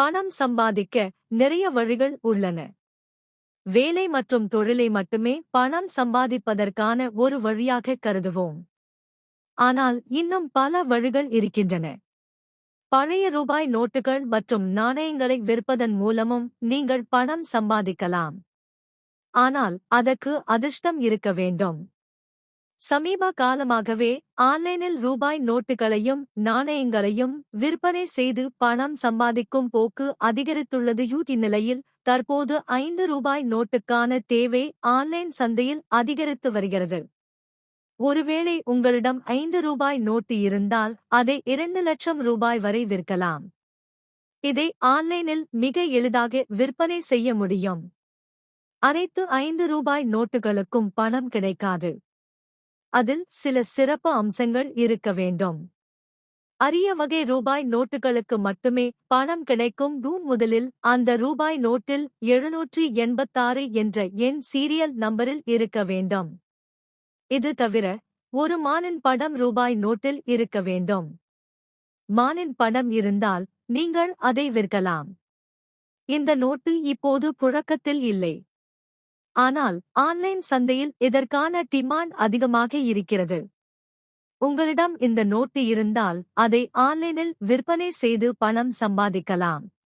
பணம் சம்பாதிக்க நிறைய வழிகள் உள்ளன. வேலை மற்றும் தொழிலை மட்டுமே பணம் சம்பாதிப்பதற்கான ஒரு வழியாக கருதுவோம். ஆனால் இன்னும் பல வழிகள் இருக்கின்றன. பழைய ரூபாய் நோட்டுகள் மற்றும் நாணயங்களை விற்பதன் மூலமும் நீங்கள் பணம் சம்பாதிக்கலாம். ஆனால் அதற்கு அதிர்ஷ்டம் இருக்க வேண்டும். சமீப காலமாகவே ஆன்லைனில் ரூபாய் நோட்டுகளையும் நாணயங்களையும் விற்பனை செய்து பணம் சம்பாதிக்கும் போக்கு அதிகரித்துள்ளது. இந்நிலையில் தற்போது ஐந்து ரூபாய் நோட்டுக்கான தேவை ஆன்லைன் சந்தையில் அதிகரித்து வருகிறது. ஒருவேளை உங்களிடம் ஐந்து ரூபாய் நோட்டு இருந்தால் அதை இரண்டு லட்சம் ரூபாய் வரை விற்கலாம். இதை ஆன்லைனில் மிக எளிதாக விற்பனை செய்ய முடியும். அனைத்து ஐந்து ரூபாய் நோட்டுகளுக்கும் பணம் கிடைக்காது. அதில் சில சிறப்பு அம்சங்கள் இருக்க வேண்டும். அரிய வகை ரூபாய் நோட்டுகளுக்கு மட்டுமே பணம் கிடைக்கும். டூன் முதலில் அந்த ரூபாய் நோட்டில் எழுநூற்றி எண்பத்தாறு என்ற எண் சீரியல் நம்பரில் இருக்க வேண்டும். இது தவிர ஒரு மானின் படம் ரூபாய் நோட்டில் இருக்க வேண்டும். மானின் படம் இருந்தால் நீங்கள் அதை விற்கலாம். இந்த நோட்டு இப்போது புழக்கத்தில் இல்லை. ஆனால் ஆன்லைன் சந்தையில் இதற்கான டிமாண்ட் அதிகமாக இருக்கிறது. உங்களிடம் இந்த நோட்டு இருந்தால் அதை ஆன்லைனில் விற்பனை செய்து பணம் சம்பாதிக்கலாம்.